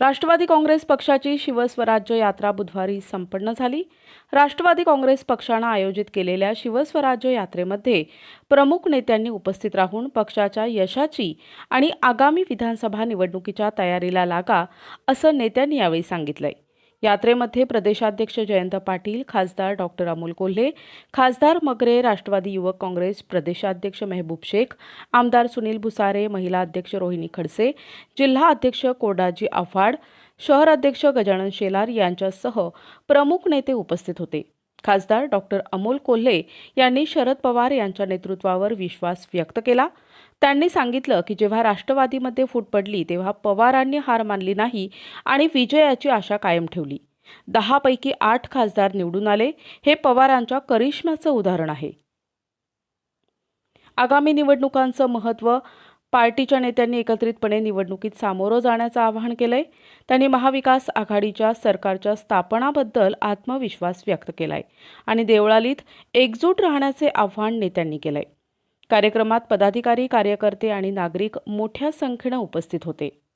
राष्ट्रवादी काँग्रेस पक्षाची शिवस्वराज्य यात्रा बुधवारी संपन्न झाली. राष्ट्रवादी काँग्रेस पक्षानं आयोजित केलेल्या शिवस्वराज्य यात्रेमध्ये प्रमुख नेत्यांनी उपस्थित राहून पक्षाच्या यशाची आणि आगामी विधानसभा निवडणुकीच्या तयारीला लागा असं नेत्यांनी यावेळी सांगितलंय. यात्रेमध्ये प्रदेशाध्यक्ष जयंत पाटील खासदार डॉक्टर अमोल कोल्हे खासदार मगरे राष्ट्रवादी युवक काँग्रेस प्रदेशाध्यक्ष मेहबूब शेख आमदार सुनील भुसारे महिला अध्यक्ष रोहिणी खडसे जिल्हा अध्यक्ष कोडाजी आव्हाड शहर अध्यक्ष गजानन शेलार यांच्यासह प्रमुख नेते उपस्थित होते. खासदार डॉक्टर अमोल कोल्हे यांनी शरद पवार यांच्या नेतृत्वावर विश्वास व्यक्त केला. त्यांनी सांगितलं की जेव्हा राष्ट्रवादीमध्ये फूट पडली तेव्हा पवारांनी हार मानली नाही आणि विजयाची आशा कायम ठेवली. दहापैकी आठ खासदार निवडून आले. हे पवारांच्या करिश्म्याचं उदाहरण आहे. आगामी निवडणुकांचं महत्त्व पार्टीच्या नेत्यांनी एकत्रितपणे निवडणुकीत सामोरं जाण्याचं आवाहन केलंय. त्यांनी महाविकास आघाडीच्या सरकारच्या स्थापनाबद्दल आत्मविश्वास व्यक्त केलाय आणि देवळालीत एकजूट राहण्याचे आव्हान नेत्यांनी केलंय. कार्यक्रमात पदाधिकारी कार्यकर्ते आणि नागरिक मोठ्या संख्येनं उपस्थित होते.